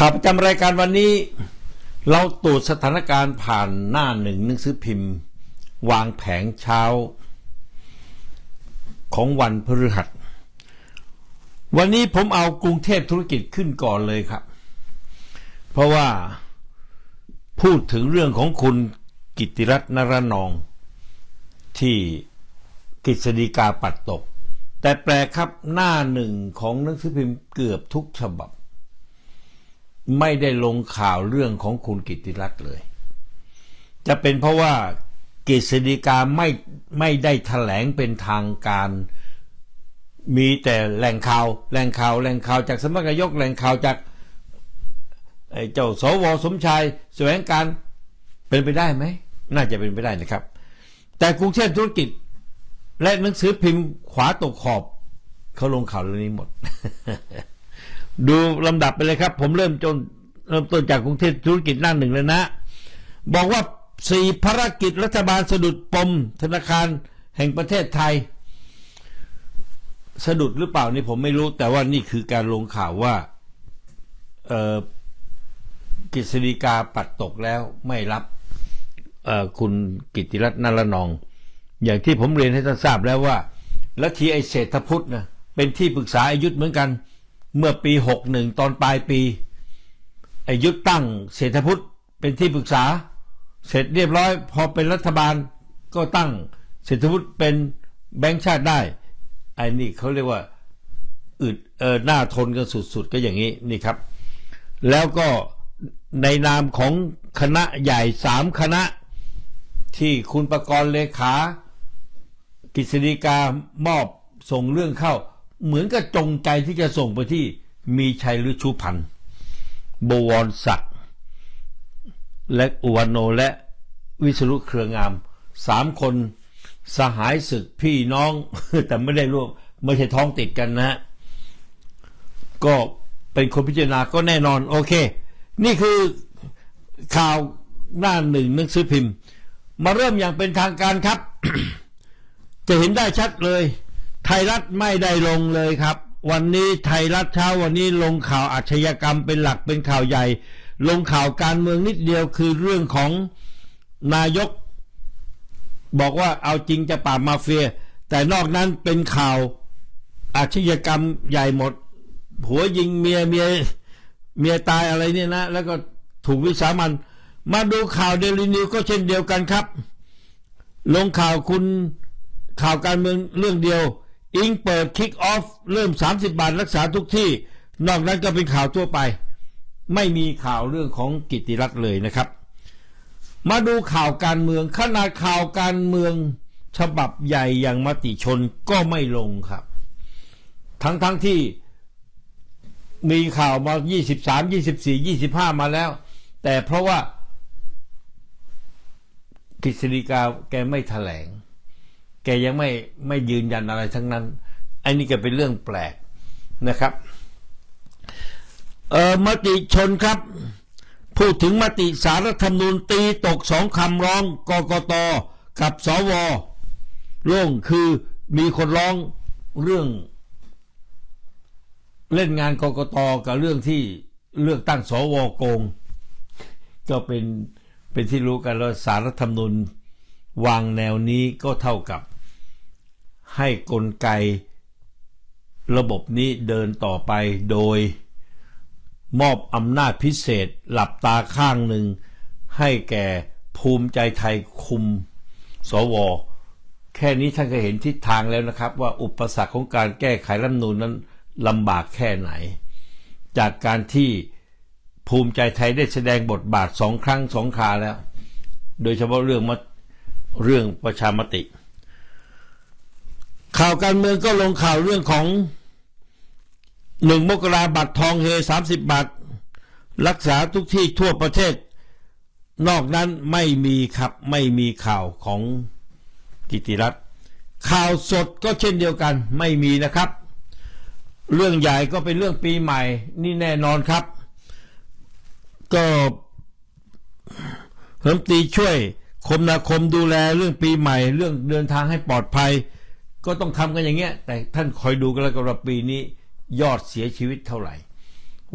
ข่าวประจำรายการวันนี้ เราตรวจสถานการณ์ผ่านหน้าหนึ่งหนังสือพิมพ์ วางแผงเช้า ของวันพฤหัส วันนี้ผมเอากรุงเทพธุรกิจขึ้นก่อนเลยครับ เพราะว่าพูดถึงเรื่องของคุณกิติรัตน์นรนอง ที่กฤษฎีกาปัดตก แต่แปลกครับหน้าหนึ่งของหนังสือพิมพ์เกือบทุกฉบับ ไม่ได้ลงข่าวเรื่องของคุณกิติรัตน์เลย จะเป็นเพราะว่ากฤษฎีกาไม่ไม่ได้แถลงเป็นทางการ มีแต่แหล่งข่าวแหล่งข่าวแหล่งข่าวจากสำนักนายกแหล่งข่าวจากเจ้าสวสมชายแสวงการเป็นไปได้ไหม น่าจะเป็นไปได้นะครับ แต่กรุงเทพธุรกิจ และหนังสือพิมพ์ขวาตกขอบเขาลงข่าวเรื่องนี้หมด ดูลำดับไปเลยครับ ผมเริ่มจนเริ่มต้นจากกรุงเทพธุรกิจหน้าหนึ่งเลยนะ บอกว่าสี่ภารกิจรัฐบาลสะดุดปม ธนาคารแห่งประเทศไทย สะดุดหรือเปล่านี่ผมไม่รู้ แต่ว่านี่คือการลงข่าวว่าเออกฤษฎีกาปัดตกแล้วไม่รับเออคุณกิติรัตน์นรนอง อย่างที่ผมเรียนให้ท่านทราบแล้วว่าลัทธิไอเศรษฐพุทธนะเป็นที่ปรึกษาอายุธเหมือนกัน เมื่อปีหกหนึ่งตอนปลายปีอายุตั้งเศรษฐพุทธเป็นที่ปรึกษา เสร็จเรียบร้อย พอเป็นรัฐบาลก็ตั้งเศรษฐพุทธเป็นแบงค์ชาติได้ไอ้นี่เขาเรียกว่าอึดเออหน้าทนกันสุดๆ ก็อย่างนี้นี่ครับ แล้วก็ในนามของคณะใหญ่สามคณะ ที่คุณประกรณ์เลขากฤษฎีกามอบส่งเรื่องเข้า เหมือนกับจงใจที่จะส่งไปที่มีชัยฤชุพันธ์บวรศักดิ์และอุวันโนและวิศรุเครืองามสามคนสหายศึกพี่น้อง แต่ไม่ได้ร่วมไม่ใช่ท้องติดกันนะฮะก็เป็นคนพิจารณาก็แน่นอน โอเค นี่คือข่าวหน้าหนึ่งหนังสือพิมพ์ มาเริ่มอย่างเป็นทางการครับ จะเห็นได้ชัดเลย ไทยรัฐไม่ได้ลงเลยครับ วันนี้ไทยรัฐเช้าวันนี้ลงข่าวอาชญากรรมเป็นหลักเป็นข่าวใหญ่ ลงข่าวการเมืองนิดเดียวคือเรื่องของนายก บอกว่าเอาจริงจะปราบมาเฟีย แต่นอกนั้นเป็นข่าวอาชญากรรมใหญ่หมดผัวยิงเมียเมียเมียตายอะไรเนี่ยนะ แล้วก็ถูกวิสามัน มาดูข่าวเดลินิวก็เช่นเดียวกันครับ ลงข่าวคุณข่าวการเมืองเรื่องเดียว อิงเปิดคิกออฟเริ่ม 30 บาทรักษาทุกที่ นอกนั้นก็เป็นข่าวทั่วไป ไม่มีข่าวเรื่องของกิติรัตน์เลยนะครับ มาดูข่าวการเมืองขนาดข่าวการเมืองฉบับใหญ่อย่างมติชนก็ไม่ลงครับ ทั้งทั้งที่มีข่าวมา 23 24 25 มาแล้ว แต่เพราะว่ากฤษฎีกาแกไม่แถลง แกยังไม่ไม่ยืนยันอะไรทั้งนั้น อันนี้ก็เป็นเรื่องแปลกนะครับ เออมติชนครับ พูดถึงมติสารรัฐธรรมนูญตีตกสองคำร้องกกตกับสวโล่งคือมีคนร้องเรื่อง เล่นงานกกตกับเรื่องที่เลือกตั้งสวโกง ก็เป็นเป็นที่รู้กันแล้วสารรัฐธรรมนูญวางแนวนี้ก็เท่ากับ ให้กลไก ระบบนี้เดินต่อไปโดย มอบอำนาจพิเศษหลับตาข้างหนึ่ง ให้แก่ภูมิใจไทยคุม สว แค่นี้ท่านก็เห็นทิศทางแล้วนะครับ ว่าอุปสรรคของการแก้ไขรัฐมนูญนั้นลำบากแค่ไหน จากการที่ภูมิใจไทยได้แสดงบทบาทสองครั้งสองคราแล้ว โดยเฉพาะเรื่องมะเรื่องประชามติ ข่าวการเมืองก็ลงข่าวเรื่องของหนึ่งมกราบัตรทองเฮสามสิบบาท รักษาทุกที่ทั่วประเทศ นอกนั้นไม่มีครับไม่มีข่าวของกิติรัตน์ข่าวสดก็เช่นเดียวกันไม่มีนะครับ เรื่องใหญ่ก็เป็นเรื่องปีใหม่ นี่แน่นอนครับ ก็เฮิมตีช่วยคมนาคมดูแลเรื่องปีใหม่ เรื่องเดินทางให้ปลอดภัย ก็ต้องทำกันอย่างเงี้ย แต่ท่านคอยดูกันแล้วกันว่าปีนี้ยอดเสียชีวิตเท่าไหร่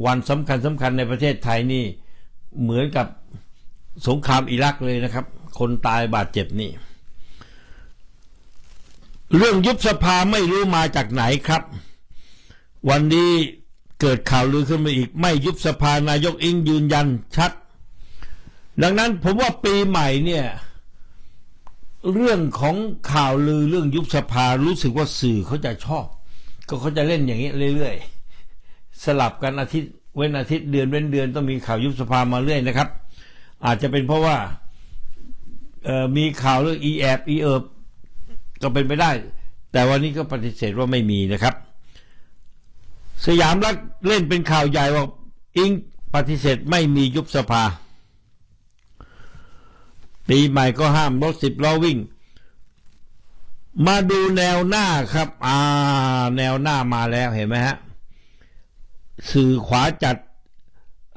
วันสำคัญสำคัญในประเทศไทยนี่เหมือนกับสงครามอิรักเลยนะครับ คนตายบาดเจ็บนี่ เรื่องยุบสภาไม่รู้มาจากไหนครับ วันนี้เกิดข่าวลือขึ้นมาอีก ไม่ยุบสภานายกอิงยืนยันชัด ดังนั้นผมว่าปีใหม่เนี่ย เรื่องของข่าวลือเรื่องยุบสภารู้สึกว่าสื่อเขาจะชอบ ก็เขาจะเล่นอย่างนี้เรื่อยๆ สลับกันอาทิตย์เว้นอาทิตย์เดือนเว้นเดือนต้องมีข่าวยุบสภามาเรื่อยนะครับ อาจจะเป็นเพราะว่ามีข่าวเรื่องอีแอบอีเอิบก็เป็นไปได้ แต่วันนี้ก็ปฏิเสธว่าไม่มีนะครับ สยามรัฐเล่นเป็นข่าวใหญ่ว่าอิงปฏิเสธไม่มียุบสภา ปีใหม่ก็ห้ามรถสิบล้อวิ่ง มาดูแนวหน้าครับ อ่า แนวหน้ามาแล้วเห็นไหมฮะ สื่อขวาจัด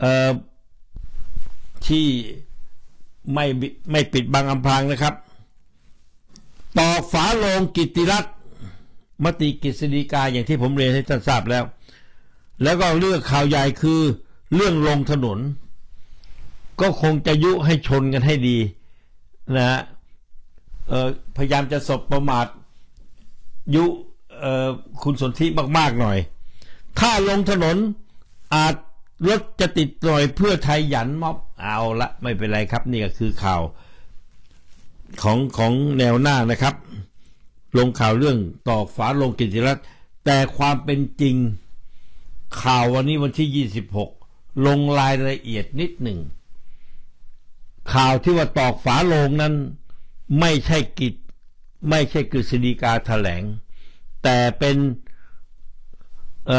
เอ่อ ที่ไม่ไม่ปิดบังอำพรางนะครับ ต่อฝาโลงกิติรัตน์มติกฤษฎีกาอย่างที่ผมเรียนให้ท่านทราบแล้ว แล้วก็เรื่องข่าวใหญ่คือเรื่องลงถนน ก็คงจะยุให้ชนกันให้ดี นะฮะพยายามจะสบประมาทยุคุณสนธิมาก ๆ หน่อย ถ้าลงถนนอาจรถจะติดหน่อยเพื่อไทยหยันม็อบเอาละไม่เป็นไรครับ นี่ก็คือข่าว ของของแนวหน้านะครับ ลงข่าวเรื่องตอกฝาลงกิจรัตแต่ความเป็นจริงข่าววันนี้วันที่ 26 ลงรายละเอียดนิดหนึ่ง ข่าวที่ว่าตอกฝาโลงนั้น ไม่ใช่กิจ ไม่ใช่กฤษฎีกาแถลง แต่เป็นเ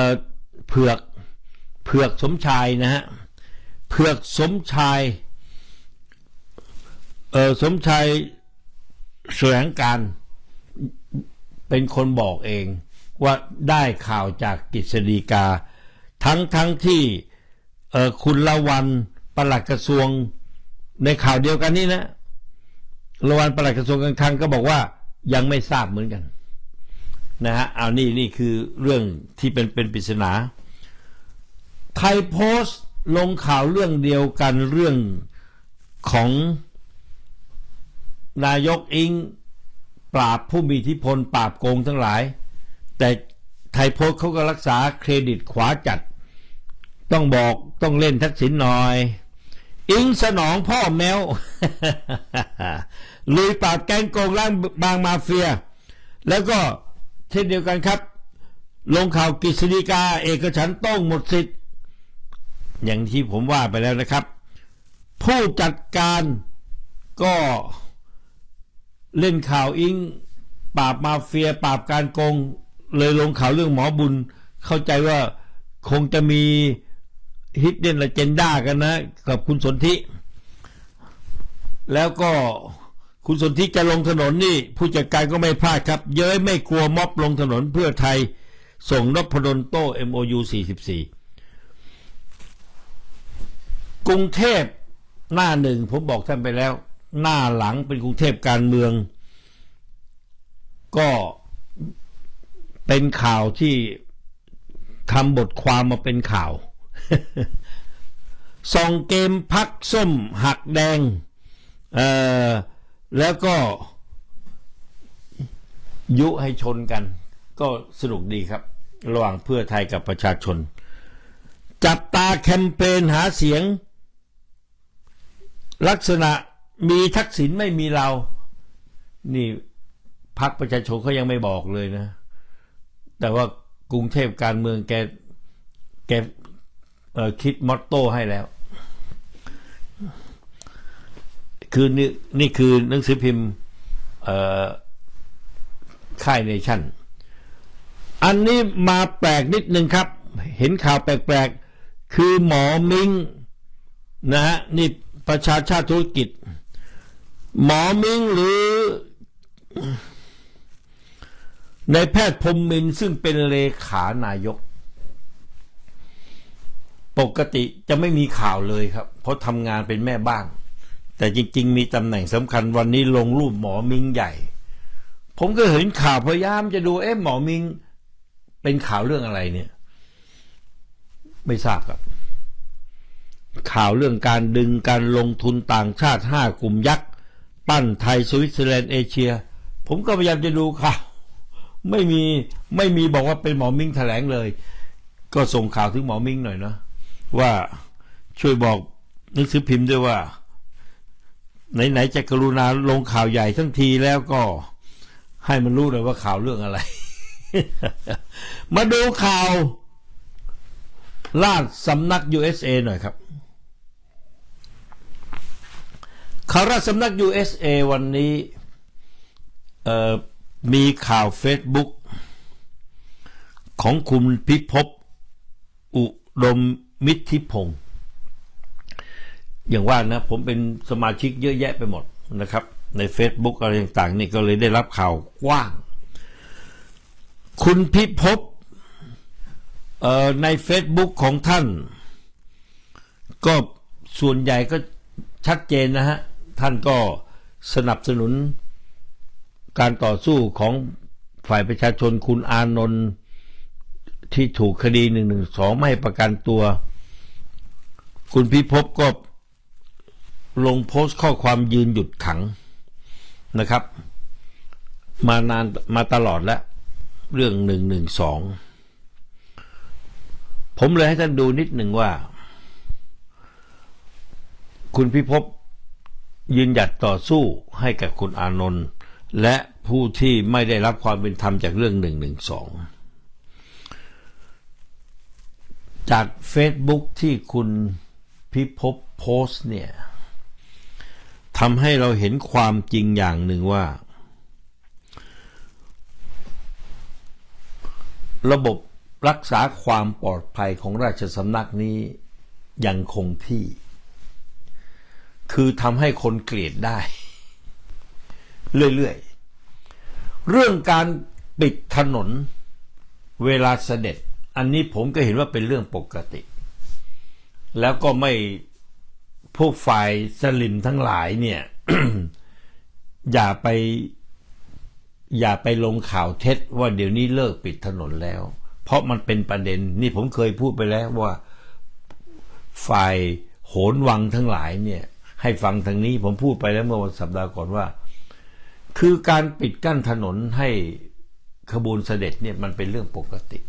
เผือกเผือกสมชายนะฮะเผือกสมชายเออสมชายแสวงการเป็นคนบอกเองว่าได้ข่าวจากกฤษฎีกา ทั้งทั้งที่คุณละวันปลัดกระทรวง ในข่าวเดียวกันนี่นะระวันปลัดกระทรวงการคลังก็บอกว่ายังไม่ทราบเหมือนกัน นะฮะเอานี่นี่คือเรื่องที่เป็นเป็นปริศนา ไทยโพสต์ลงข่าวเรื่องเดียวกันเรื่องของนายกอิงปราบผู้มีอิทธิพลปราบโกงทั้งหลาย แต่ไทยโพสต์เขาก็รักษาเครดิตขวาจัด ต้องบอกต้องเล่นทักษิณหน่อย อิงสนองพ่อแมว ลุยปราบแก๊งโกงล้างบางมาเฟีย แล้วก็เช่นเดียวกันครับ ลงข่าวกฤษฎีกา เอกฉันต้องหมดสิทธิ์ อย่างที่ผมว่าไปแล้วนะครับ ผู้จัดการก็เล่นข่าวอิงปราบมาเฟีย ปราบการโกง เลยลงข่าวเรื่องหมอบุญ เข้าใจว่าคงจะมี ฮิดเด่นและเจนด้ากันนะ กับคุณสนธิ แล้วก็คุณสนธิจะลงถนนนี่ ผู้จัดการก็ไม่พลาดครับ เย้ยไม่กลัวม็อบลงถนนเพื่อไทย ส่งนพดลโต้ MOU 44 กรุงเทพหน้าหนึ่งผมบอกท่านไปแล้ว หน้าหลังเป็นกรุงเทพการเมือง ก็เป็นข่าวที่ทำบทความมาเป็นข่าว ส่องเกมพักส้มหักแดง เอ่อ แล้วก็ ยุให้ชนกัน ก็สนุกดีครับ ระหว่างเพื่อไทยกับประชาชน จับตาแคมเปญหาเสียง ลักษณะมีทักษิณไม่มีเรา นี่พักประชาชนเขายังไม่บอกเลยนะ แต่ว่ากรุงเทพการเมืองแกแก คิดมอตโต้ให้แล้ว คือนี่นี่คือหนังสือพิมพ์ค่ายเนชั่น อันนี้มาแปลกนิดนึงครับ เห็นข่าวแปลกๆ คือหมอมิงนะฮะนี่ประชาชาติธุรกิจ หมอมิงหรือในแพทย์พรมมินซึ่งเป็นเลขานายก ปกติจะไม่มีข่าวเลยครับ เพราะทำงานเป็นแม่บ้าน แต่จริง ๆ มีตำแหน่งสำคัญวันนี้ลงรูปหมอมิงใหญ่ ผมก็เห็นข่าวพยายามจะดูเอ๊ะหมอมิง เป็นข่าวเรื่องอะไรเนี่ย ไม่ทราบครับ ข่าวเรื่องการดึงการลงทุนต่างชาติห้ากลุ่มยักษ์ปั้นไทยสวิตเซอร์แลนด์เอเชีย ผมก็พยายามจะดูข่าวไม่มีไม่มีบอกว่าเป็นหมอมิงแถลงเลย ก็ส่งข่าวถึงหมอมิงหน่อยเนาะ ว่าช่วยบอกหนังสือพิมพ์ด้วยว่า ไหนๆจะกรุณาลงข่าวใหญ่ทั้งทีแล้วก็ให้มันรู้เลยว่าข่าวเรื่องอะไร มาดูข่าวล่าสำนัก USA หน่อยครับข่าวราชสำนัก USA วันนี้มีข่าว Facebook ของคุณพิภพอุดม มิทิพงศ์อย่างว่านะผมเป็นสมาชิกเยอะแยะไปหมดนะครับ ใน Facebook อะไรต่างๆนี่ก็เลยได้รับข่าวกว้าง คุณพิภพใน Facebook ของท่าน ก็ส่วนใหญ่ก็ชัดเจนนะฮะ ท่านก็สนับสนุนการต่อสู้ของฝ่ายประชาชนคุณอานนท์ที่ถูกคดีหนึ่งหนึ่งสองไม่ประกันตัว คุณพิภพก็ลงโพสต์ข้อความยืนหยุดขังนะครับ มานานมาตลอดแล้ว เรื่องหนึ่งหนึ่งสองผมเลยให้ท่านดูนิดหนึ่งว่า คุณพิภพยืนหยัดต่อสู้ให้กับคุณอานนท์และผู้ที่ไม่ได้รับความเป็นธรรมจากเรื่องหนึ่งหนึ่งสองจาก Facebook ที่คุณ พิภพโพส์เนี่ยทำให้เราเห็นความจริงอย่างหนึ่งว่า ระบบรักษาความปลอดภัยของราชสำนักนี้ยังคงที่ คือทำให้คนเกลียดได้ เรื่อยๆ เรื่องการปิดถนนเวลาเสด็จ อันนี้ผมก็เห็นว่าเป็นเรื่องปกติ แล้วก็ไม่พวกฝ่ายสลิมทั้งหลายเนี่ย อย่าไป อย่าไปลงข่าวเท็จว่าเดี๋ยวนี้เลิกปิดถนนแล้ว เพราะมันเป็นประเด็น นี่ผมเคยพูดไปแล้วว่า ฝ่ายโหนวังทั้งหลายเนี่ย ให้ฟังทางนี้ผมพูดไปแล้วเมื่อวันสัปดาห์ก่อนว่า คือการปิดกั้นถนนให้ขบวนเสด็จเนี่ยมันเป็นเรื่องปกติ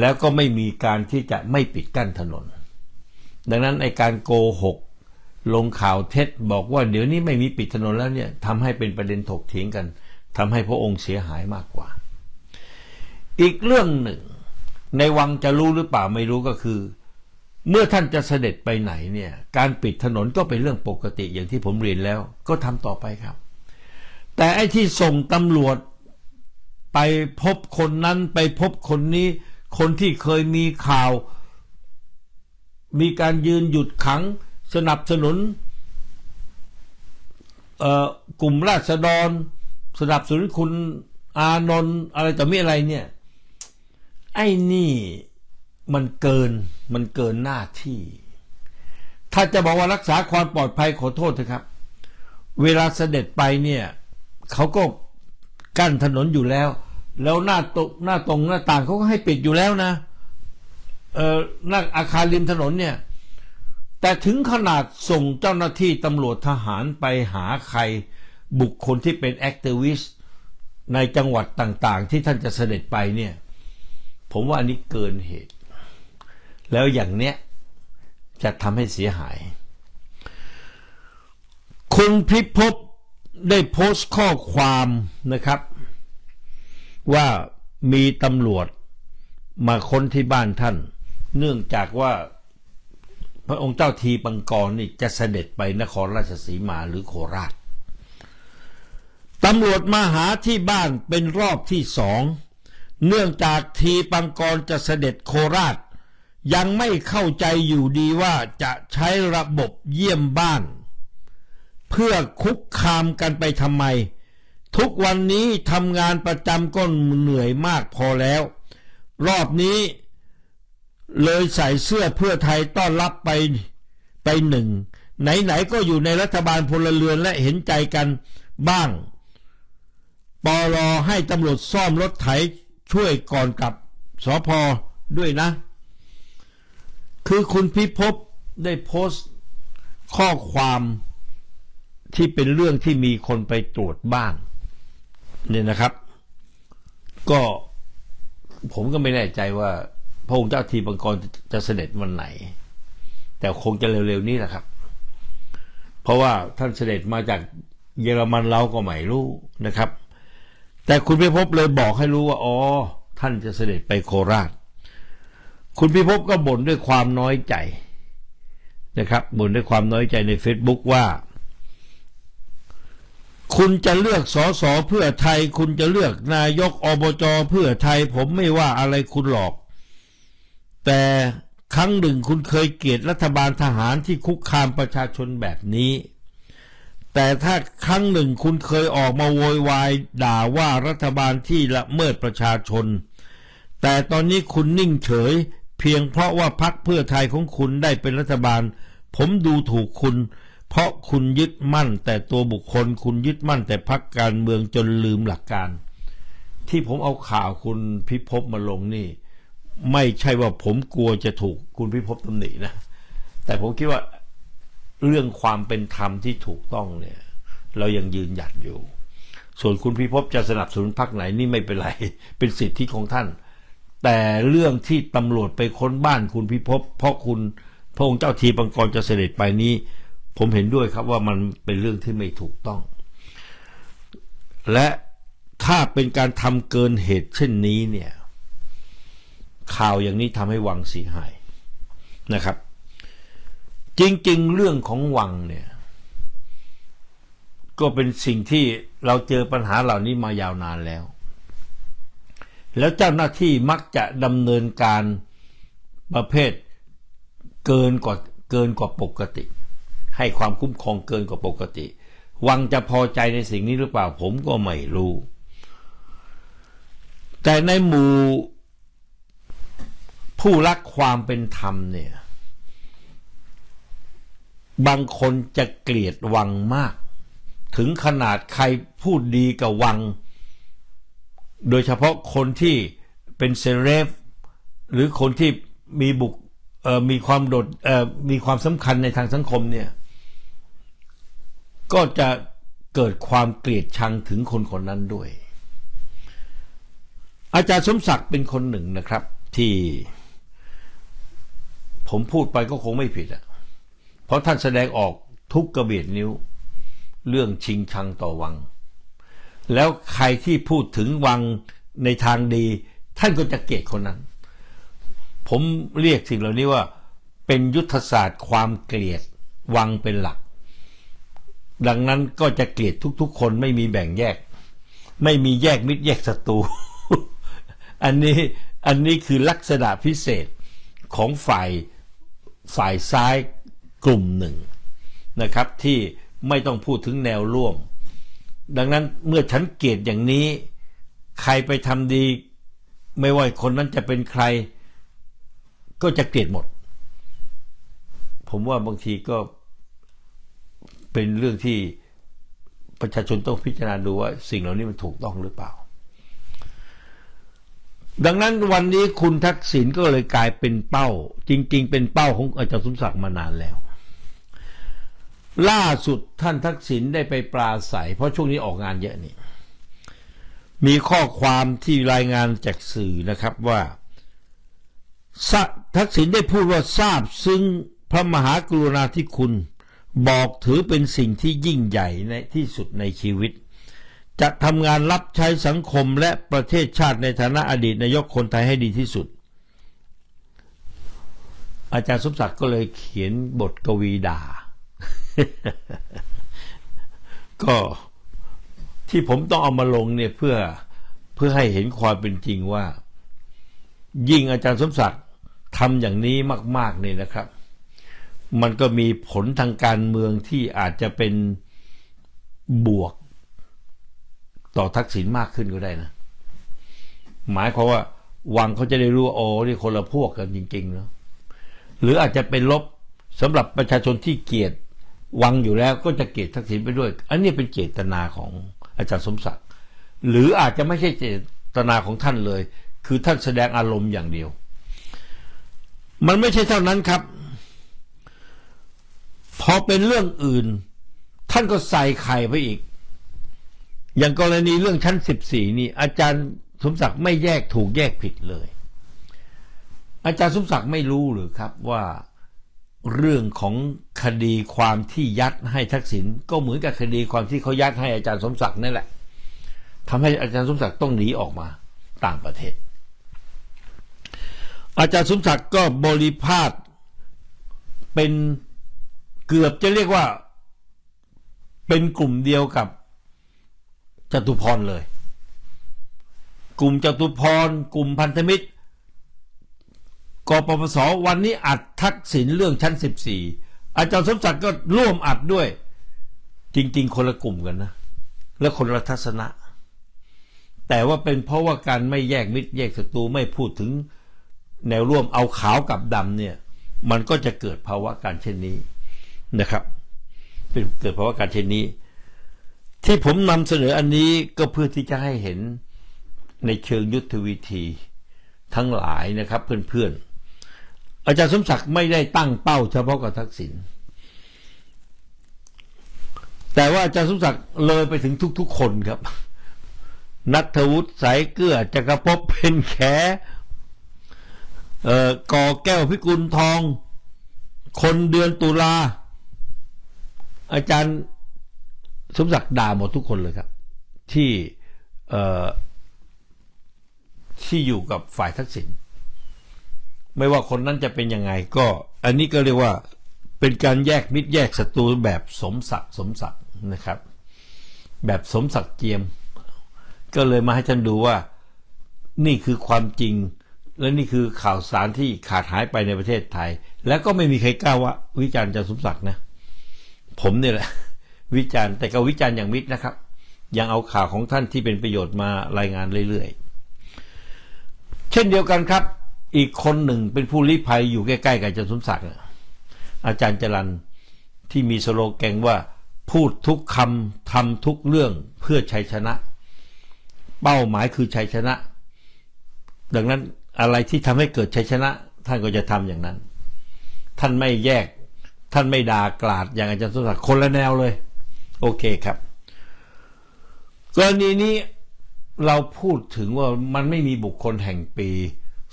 แล้วก็ไม่มีการที่จะไม่ปิดกั้นถนน ดังนั้นไอการโกหก ลงข่าวเท็จบอกว่าเดี๋ยวนี้ไม่มีปิดถนนแล้วเนี่ยทำให้เป็นประเด็นถกเถียงกันทำให้พระองค์เสียหายมากกว่า อีกเรื่องหนึ่ง ในวังจะรู้หรือเปล่าไม่รู้ก็คือ เมื่อท่านจะเสด็จไปไหนเนี่ยการปิดถนนก็เป็นเรื่องปกติอย่างที่ผมเรียนแล้ว ก็ทำต่อไปครับ แต่ไอ้ที่ส่งตำรวจไปพบคนนั้นไปพบคนนี้ คนที่เคยมีข่าว มีการยืนหยุดขัง สนับสนุนกลุ่มราษฎร สนับสนุนคุณอานนท์อะไรต่อมีอะไรเนี่ย ไอ้นี่มันเกินมันเกินหน้าที่ ถ้าจะบอกว่ารักษาความปลอดภัยขอโทษเถอะครับ เวลาเสด็จไปเนี่ยเขาก็กั้นถนนอยู่แล้ว แล้วหน้าตรงหน้าตรงหน้าต่างเขาก็ให้ปิดอยู่แล้วนะ เอ่อหน้าอาคารริมถนนเนี่ย แต่ถึงขนาดส่งเจ้าหน้าที่ตำรวจทหารไปหาใครบุคคลที่เป็นแอคทิวิสต์ในจังหวัดต่างๆ ที่ท่านจะเสด็จไปเนี่ย ผมว่าอันนี้เกินเหตุ แล้วอย่างเนี้ยจะทำให้เสียหาย คุณพิภพได้โพสต์ข้อความนะครับ ว่ามีตำรวจมาค้นที่บ้านท่าน เนื่องจากว่าพระองค์เจ้าทีปังกรนี่จะเสด็จไปนครราชสีมาหรือโคราชตำรวจมาหาที่บ้านเป็นรอบที่สอง เนื่องจากทีปังกรจะเสด็จโคราช ยังไม่เข้าใจอยู่ดีว่าจะใช้ระบบเยี่ยมบ้าน เพื่อคุกคามกันไปทำไม ทุกวันนี้ทำงานประจำก็เหนื่อยมากพอแล้ว รอบนี้เลยใส่เสื้อเพื่อไทยต้อนรับไปไปหนึ่ง ไหน ๆ ก็อยู่ในรัฐบาลพลเรือนและเห็นใจกันบ้าง ปอรอให้ตำรวจซ่อมรถไถช่วยก่อนกลับสอพอด้วยนะ คือคุณพิภพได้โพสต์ข้อความที่เป็นเรื่องที่มีคนไปตรวจบ้าน เนี่ยนะครับ ก็ผมก็ไม่แน่ใจว่า พระองค์เจ้าทีบังกรจะเสด็จวันไหน แต่คงจะเร็วๆนี้แหละครับ เพราะว่าท่านเสด็จมาจากเยอรมันเราก็ไม่รู้นะครับ แต่คุณพิภพเลยบอกให้รู้ว่าอ๋อท่านจะเสด็จไปโคราช คุณพิภพก็บ่นด้วยความน้อยใจนะครับบ่นด้วยความน้อยใจใน Facebook ว่า คุณจะเลือกสอสอเพื่อไทย คุณจะเลือกนายกอบจเพื่อไทย ผมไม่ว่าอะไรคุณหรอก แต่ครั้งหนึ่งคุณเคยเกลียดรัฐบาลทหารที่คุกคามประชาชนแบบนี้ แต่ถ้าครั้งหนึ่งคุณเคยออกมาโวยวายด่าว่ารัฐบาลที่ละเมิดประชาชน แต่ตอนนี้คุณนิ่งเฉย เพียงเพราะว่าพักเพื่อไทยของคุณได้เป็นรัฐบาล ผมดูถูกคุณ เพราะคุณยึดมั่นแต่ตัวบุคคล คุณยึดมั่นแต่พักการเมืองจนลืมหลักการ ที่ผมเอาข่าวคุณพิภพมาลงนี่ ไม่ใช่ว่าผมกลัวจะถูกคุณพิภพตำหนินะ แต่ผมคิดว่าเรื่องความเป็นธรรมที่ถูกต้องเนี่ย เรายังยืนหยัดอยู่ ส่วนคุณพิภพจะสนับสนุนพรรคไหนนี่ไม่เป็นไร เป็นสิทธิของท่าน แต่เรื่องที่ตำรวจไปค้นบ้านคุณพิภพเพราะคุณพระองค์เจ้าทีปังกรจะเสด็จไปนี้ ผมเห็นด้วยครับว่ามันเป็นเรื่องที่ไม่ถูกต้อง และถ้าเป็นการทำเกินเหตุเช่นนี้เนี่ย ข่าวอย่างนี้ทำให้วังเสียหายนะครับ จริงๆ เรื่องของวังเนี่ย ก็เป็นสิ่งที่เราเจอปัญหาเหล่านี้มายาวนานแล้ว แล้วเจ้าหน้าที่มักจะดำเนินการประเภทเกินกว่าเกินกว่าปกติ ให้ความคุ้มครองเกินกว่าปกติ วังจะพอใจในสิ่งนี้หรือเปล่าผมก็ไม่รู้ แต่ในหมู่ผู้รักความเป็นธรรมเนี่ย บางคนจะเกลียดวังมาก ถึงขนาดใครพูดดีกับวัง โดยเฉพาะคนที่เป็นเซเลบหรือคนที่มีบุคมีความโดดมีความสำคัญในทางสังคมเนี่ย ก็จะเกิดความเกลียดชังถึงคนคนนั้นด้วย อาจารย์สมศักดิ์เป็นคนหนึ่งนะครับ ที่ผมพูดไปก็คงไม่ผิดอะ เพราะท่านแสดงออกทุกกระเบียดนิ้ว เรื่องชิงชังต่อวัง แล้วใครที่พูดถึงวังในทางดี ท่านก็จะเกลียดคนนั้น ผมเรียกสิ่งเหล่านี้ว่า เป็นยุทธศาสตร์ความเกลียดวังเป็นหลัก ดังนั้นก็จะเกลียดทุกๆ คนไม่มีแบ่งแยก ไม่มีแยกมิตรแยกศัตรู อันนี้อันนี้คือลักษณะพิเศษของฝ่ายฝ่ายซ้ายกลุ่มหนึ่งนะครับ ที่ไม่ต้องพูดถึงแนวร่วม ดังนั้นเมื่อฉันเกลียดอย่างนี้ ใครไปทำดี ไม่ว่าคนนั้นจะเป็นใคร ก็จะเกลียดหมด ผมว่าบางทีก็ เป็นเรื่องที่ประชาชนต้องพิจารณาดูว่า สิ่งเหล่านี้มันถูกต้องหรือเปล่า ดังนั้นวันนี้คุณทักษิณก็เลยกลายเป็นเป้า จริง ๆ เป็นเป้าของอาจารย์สมศักดิ์มานานแล้ว ล่าสุดท่านทักษิณได้ไปปราศัย เพราะช่วงนี้ออกงานเยอะนี่มีข้อความที่รายงานจากสื่อนะครับว่า ทักษิณได้พูดว่าทราบซึ้งพระมหากรุณาธิคุณ บอกถือเป็นสิ่งที่ยิ่งใหญ่ในที่สุดในชีวิต จะทำงานรับใช้สังคมและประเทศชาติในฐานะอดีตนายกคนไทยให้ดีที่สุด อาจารย์สมศักดิ์ก็เลยเขียนบทกวีด่า ก็ที่ผมต้องเอามาลงเนี่ยเพื่อเพื่อให้เห็นความเป็นจริงว่า ยิ่งอาจารย์สมศักดิ์ทำอย่างนี้มาก ๆ เนี่ยนะครับ มันก็มีผลทางการเมืองที่อาจจะเป็นบวก ต่อทักษิณมากขึ้นก็ได้นะ หมายความว่าวังเขาจะได้รู้ว่าโอ้นี่คนละพวกกันจริงๆเนาะหรืออาจจะเป็นลบสำหรับประชาชนที่เกลียดวังอยู่แล้วก็จะเกลียดทักษิณไปด้วย อันนี้เป็นเจตนาของอาจารย์สมศักดิ์หรืออาจจะไม่ใช่เจตนาของท่านเลย คือท่านแสดงอารมณ์อย่างเดียว มันไม่ใช่เท่านั้นครับ พอเป็นเรื่องอื่น ท่านก็ใส่ไข่ไปอีก อย่างกรณีเรื่องชั้นสิบสี่นี่ อาจารย์สมศักดิ์ไม่แยกถูกแยกผิดเลย อาจารย์สมศักดิ์ไม่รู้หรือครับว่าเรื่องของคดีความที่ยัดให้ทักษิณก็เหมือนกับคดีความที่เขายัดให้อาจารย์สมศักดิ์นั่นแหละทำให้อาจารย์สมศักดิ์ต้องหนีออกมาต่างประเทศ อาจารย์สมศักดิ์ก็บริพาทเป็น เกือบจะเรียกว่าเป็นกลุ่มเดียวกับจตุพรเลย กลุ่มจตุพร กลุ่มพันธมิตรกปปสวันนี้อัดทักษิณเรื่องชั้น 14 อาจารย์สมศักดิ์ก็ร่วมอัดด้วย จริง ๆ คนละกลุ่มกันนะ และคนละทัศนะ แต่ว่าเป็นเพราะว่าการไม่แยกมิตรแยกศัตรูไม่พูดถึงแนวร่วมเอาขาวกับดำเนี่ย มันก็จะเกิดภาวะการเช่นนี้ นะครับเป็นเกิดภาวะการเช่นนี้ ที่ผมนำเสนออันนี้ก็เพื่อที่จะให้เห็นในเชิงยุทธวิธีทั้งหลายนะครับเพื่อนๆ อาจารย์สมศักดิ์ไม่ได้ตั้งเป้าเฉพาะกับทักษิณแต่ว่าอาจารย์สมศักดิ์เลยไปถึงทุกๆ คนครับ นัทวุฒิสายเกลือจักรภพเป็นแขเอ่อก่อแก้วพิกุลทอง คนเดือนตุลา อาจารย์สมศักดิ์ด่าหมดทุกคนเลยครับ ที่เอที่อยู่กับฝ่ายทักษิณไม่ว่าคนนั้นจะเป็นยังไงก็ อันนี้ก็เรียกว่าเป็นการแยกมิตรแยกศัตรูแบบสมศักดิ์สมศักดิ์นะครับ แบบสมศักดิ์เจียม ก็เลยมาให้ท่านดูว่านี่คือความจริง และนี่คือข่าวสารที่ขาดหายไปในประเทศไทย แล้วก็ไม่มีใครกล้าว่าวิจารณ์อาจารย์สมศักดิ์นะ ผมเนี่ยแหละ วิจารณ์แต่ก็วิจารณ์อย่างมิตรนะครับ ยังเอาข่าวของท่านที่เป็นประโยชน์มารายงานเรื่อยๆ เช่นเดียวกันครับ อีกคนหนึ่งเป็นผู้ลี้ภัยอยู่ใกล้ๆกับอาจารย์สมศักดิ์อาจารย์จรันที่มีสโลแกนว่าพูดทุกคำทำทุกเรื่องเพื่อชัยชนะ เป้าหมายคือชัยชนะ ดังนั้นอะไรที่ทำให้เกิดชัยชนะ ท่านก็จะทำอย่างนั้น ท่านไม่แยก ท่านไม่ด่ากลาดอย่างอาจารย์สมศักดิ์คนละแนวเลย โอเคครับ กรณีนี้เราพูดถึงว่ามันไม่มีบุคคลแห่งปี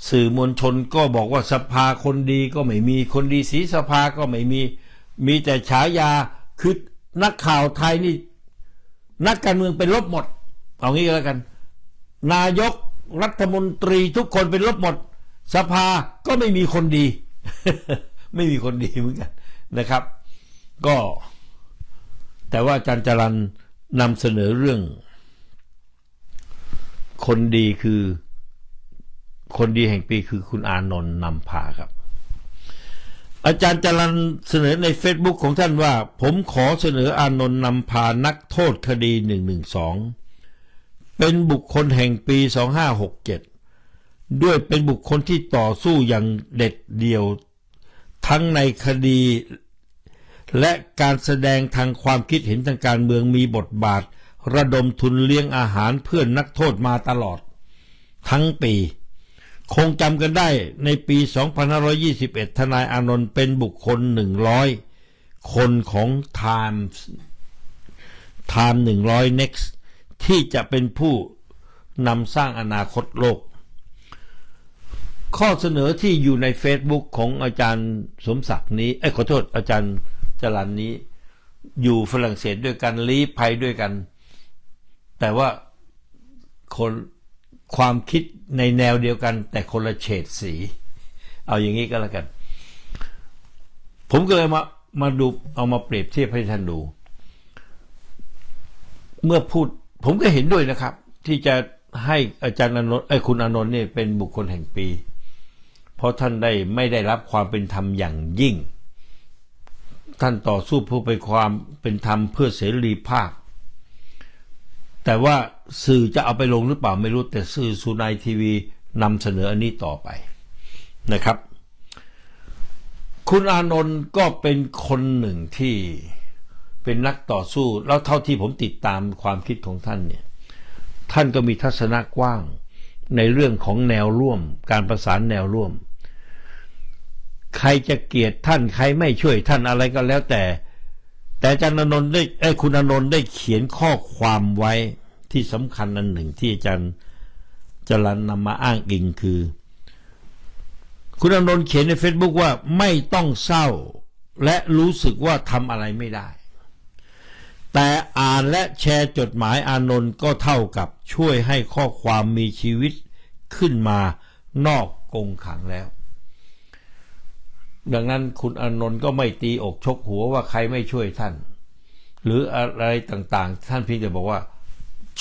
สื่อมวลชนก็บอกว่าสภาคนดีก็ไม่มีคนดีสีสภาก็ไม่มี มีแต่ฉายาคือนักข่าวไทยนี่ นักการเมืองเป็นลบหมด เอางี้ก็แล้วกัน นายกรัฐมนตรีทุกคนเป็นลบหมด สภาก็ไม่มีคนดี ไม่มีคนดีเหมือนกัน นะครับ ก็ แต่ว่าอาจารย์จรันนำเสนอเรื่อง คนดีคือ คนดีแห่งปีคือคุณอานนท์นำพาครับ อาจารย์จรันเสนอใน Facebook ของท่านว่า ผมขอเสนออานนท์นำพานักโทษคดี 112 เป็นบุคคลแห่งปี 2567ด้วยเป็นบุคคลที่ต่อสู้อย่างเด็ดเดี่ยว ทั้งในคดี และการแสดงทางความคิดเห็นทางการเมืองมีบทบาท ระดมทุนเลี้ยงอาหารเพื่อนนักโทษมาตลอด ทั้งปี คงจำกันได้ในปี 2521 ทนายอานนท์เป็นบุคคล 100 คนของ Times Time 100 Next ที่จะเป็นผู้นำสร้างอนาคตโลก ข้อเสนอที่อยู่ใน Facebook ของอาจารย์สมศักดิ์นี้เอ้ยขอโทษอาจารย์จรันนี้ อยู่ฝรั่งเศสด้วยกันลี้ภัยด้วยกัน แต่ว่าคนความคิดในแนวเดียวกัน แต่คนละเฉดสี เอาอย่างนี้ก็แล้วกัน ผมก็เลยมามาดูเอามาเปรียบเทียบให้ท่านดู เมื่อพูด ผมก็เห็นด้วยนะครับ ที่จะให้อาจารย์อนนท์ไอ้ยคุณอนนท์เนี่ยเป็นบุคคลแห่งปี เพราะท่านได้ไม่ได้รับความเป็นธรรมอย่างยิ่ง ท่านต่อสู้เพื่อไปความเป็นธรรมเพื่อเสรีภาพ แต่ว่าสื่อจะเอาไปลงหรือเปล่าไม่รู้แต่สื่อสุนายทีวีนำเสนออันนี้ต่อไปนะครับ คุณอานนท์ก็เป็นคนหนึ่งที่เป็นนักต่อสู้ แล้วเท่าที่ผมติดตามความคิดของท่านเนี่ยท่านก็มีทัศนะกว้างในเรื่องของแนวร่วม การประสานแนวร่วม ใครจะเกลียดท่านใครไม่ช่วยท่านอะไรก็แล้วแต่ แต่อาจารย์นนท์ได้เอ้คุณอนนท์ได้เขียนข้อความไว้ที่สำคัญอันหนึ่งที่อาจารย์จรันนำมาอ้างอิงคือ คุณอนนท์เขียนใน Facebook ว่าไม่ต้องเศร้า และรู้สึกว่าทำอะไรไม่ได้ แต่อ่านและแชร์จดหมายอานนท์ก็เท่ากับช่วยให้ข้อความมีชีวิตขึ้นมานอกกรงขังแล้ว ดังนั้นคุณอนนท์ก็ไม่ตีอกชกหัวว่าใครไม่ช่วยท่าน หรืออะไรต่างๆ ท่านเพียงแต่บอกว่า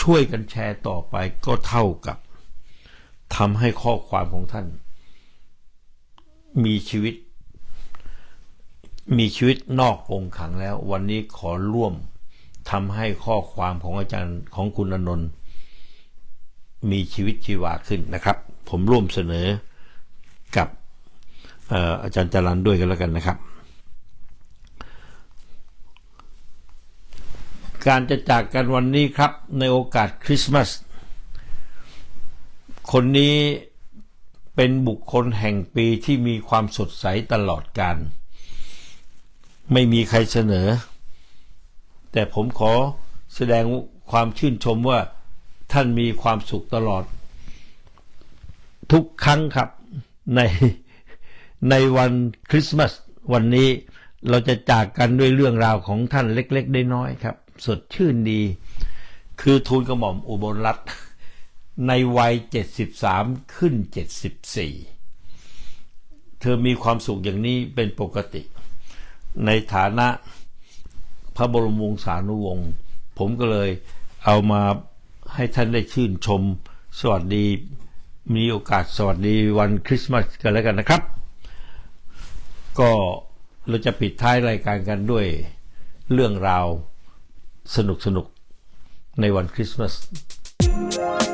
ช่วยกันแชร์ต่อไปก็เท่ากับทำให้ข้อความของท่าน มีชีวิต มีชีวิตนอกองค์ขังแล้ว วันนี้ขอร่วมทำให้ข้อความของอาจารย์ของคุณอนนท์มีชีวิตชีวาขึ้นนะครับ ผมร่วมเสนอกับ อาจารย์จรันด้วยกันแล้วกันนะครับ การจะจากกันวันนี้ครับในโอกาสคริสต์มาสคนนี้เป็นบุคคลแห่งปีที่มีความสดใสตลอดการ ไม่มีใครเสนอ แต่ผมขอแสดงความชื่นชมว่าท่านมีความสุขตลอด ทุกครั้งครับใน ในวันคริสต์มาสวันนี้เราจะจากกันด้วยเรื่องราวของท่านเล็กๆได้น้อยครับ สดชื่นดี คือทูลกระหม่อมอุบลรัตน์ในวัย 73 ขึ้น 74 เธอมีความสุขอย่างนี้เป็นปกติ ในฐานะพระบรมวงศานุวงศ์ผมก็เลยเอามาให้ท่านได้ชื่นชม สวัสดี มีโอกาสสวัสดีวันคริสต์มาสกันแล้วกันนะครับ ก็เราจะปิดท้ายรายการกันด้วยเรื่องราวสนุกๆในวันคริสต์มาส